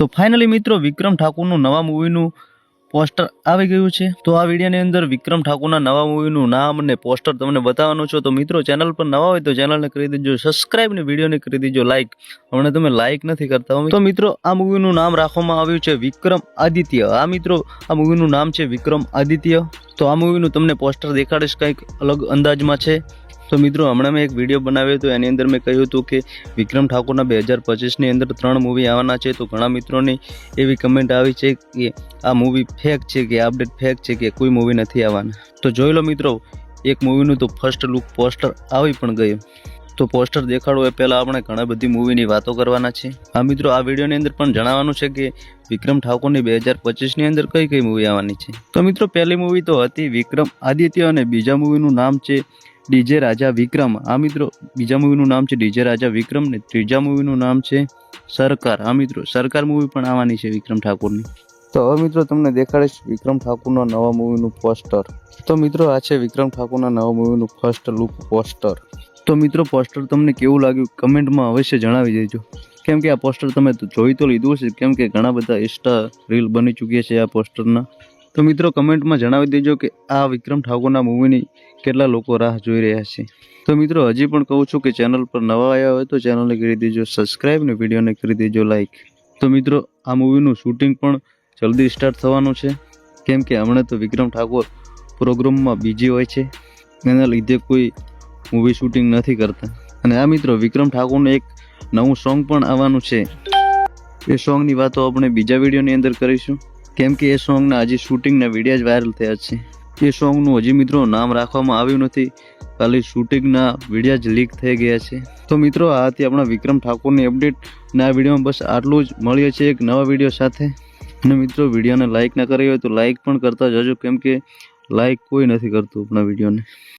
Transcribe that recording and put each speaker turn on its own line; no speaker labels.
તો ફાઇનલી મિત્રો વિક્રમ ઠાકુરનું નવા મૂવીનું પોસ્ટર આવી ગયું છે. તો આ વિડીયોની અંદર વિક્રમ ઠાકુરના નવા મૂવીનું નામ અને પોસ્ટર તમને બતાવવાનું છું. તો મિત્રો ચેનલ પર નવા હોય તો ચેનલને કરી દેજો. સબસ્ક્રાઇબ ને વિડીયોને કરી દેજો લાઇક હમણાં તમે લાઇક નથી કરતા તો મિત્રો આ મૂવીનું નામ રાખવામાં આવ્યું છે વિક્રમ આદિત્ય. આ મિત્રો આ મૂવીનું નામ છે વિક્રમ આદિત્ય. તો આ મૂવીનું તમને પોસ્ટર દેખાડીશ. કંઈક અલગ અંદાજમાં છે. તો મિત્રો, હમણાં મેં એક વીડિયો બનાવ્યો હતો. એની અંદર મેં કહ્યું હતું કે વિક્રમ ઠાકોરના બે હજાર પચીસની અંદર ત્રણ મૂવી આવવાના છે. તો ઘણા મિત્રોની એવી કમેન્ટ આવી છે કે આ મૂવી ફેક છે કે અપડેટ ફેક છે કે કોઈ મૂવી નથી આવવાના. તો જોઈ લો મિત્રો, એક મૂવીનું તો ફર્સ્ટ લુક પોસ્ટર આવી પણ ગયું. તો પોસ્ટર દેખાડો એ પહેલાં આપણે ઘણા બધી મૂવીની વાતો કરવાના છે. આ મિત્રો, આ વિડીયોની અંદર પણ જણાવવાનું છે કે વિક્રમ ઠાકોરની બે હજાર પચીસની અંદર કઈ કઈ મૂવી આવવાની છે? તો મિત્રો, પહેલી મૂવી તો હતી વિક્રમ આદિત્ય અને બીજા મૂવીનું નામ છે ડીજે રાજા વિક્રમ. આ મિત્રો બીજા મૂવીનું નામ છે ડીજે રાજા વિક્રમ ને ત્રીજા મૂવીનું નામ છે સરકાર. આ મિત્રો સરકાર મૂવી પણ આવવાની છે વિક્રમ ઠાકોરની. તો હવે મિત્રો તમને દેખાડીશ વિક્રમ ઠાકુરના નવા મૂવીનું પોસ્ટર. તો મિત્રો આ છે વિક્રમ ઠાકુરના નવા મૂવીનું ફર્સ્ટ લુક પોસ્ટર. તો મિત્રો પોસ્ટર તમને કેવું લાગ્યું કમેન્ટમાં અવશ્ય જણાવી દેજો. કેમ કે આ પોસ્ટર તમે જોઈ તો લીધું હશે. કેમ કે ઘણા બધા ઇન્સ્ટા રીલ બની ચૂક્યા છે આ પોસ્ટરના. તો મિત્રો કમેન્ટમાં જણાવી દેજો કે આ વિક્રમ ઠાકોરના મૂવીની કેટલા લોકો રાહ જોઈ રહ્યા છે. તો મિત્રો હજી પણ કહું છું કે ચેનલ પર નવા આવ્યા હોય તો ચેનલને કરી દેજો સબસ્ક્રાઈબ ને વિડીયોને કરી દેજો લાઈક તો મિત્રો આ મૂવીનું શૂટિંગ પણ જલ્દી સ્ટાર્ટ થવાનું છે. કેમ કે હમણાં તો વિક્રમ ઠાકોર પ્રોગ્રામમાં બીજી હોય છે. એના લીધે કોઈ મૂવી શૂટિંગ નથી કરતા. અને આ મિત્રો વિક્રમ ઠાકોરનું એક નવું સોંગ પણ આવવાનું છે. એ સોંગની વાતો આપણે બીજા વિડીયોની અંદર કરીશું. કેમ કે એ સોંગના હજી શૂટિંગના વિડીયા જ વાયરલ થયા છે. એ સોંગનું હજી મિત્રો નામ રાખવામાં આવ્યું નથી. ખાલી શૂટિંગના વિડીયા જ લીક થઈ ગયા છે. તો મિત્રો, આ હતી આપણા વિક્રમ ઠાકોરની અપડેટ. ના વિડીયોમાં બસ આટલું જ. મળીએ છીએ એક નવા વીડિયો સાથે. અને મિત્રો, વિડીયોને લાઇક ના કરી હોય તો લાઇક પણ કરતા જજો. કેમ કે લાઇક કોઈ નથી કરતું આપણા વિડીયોને.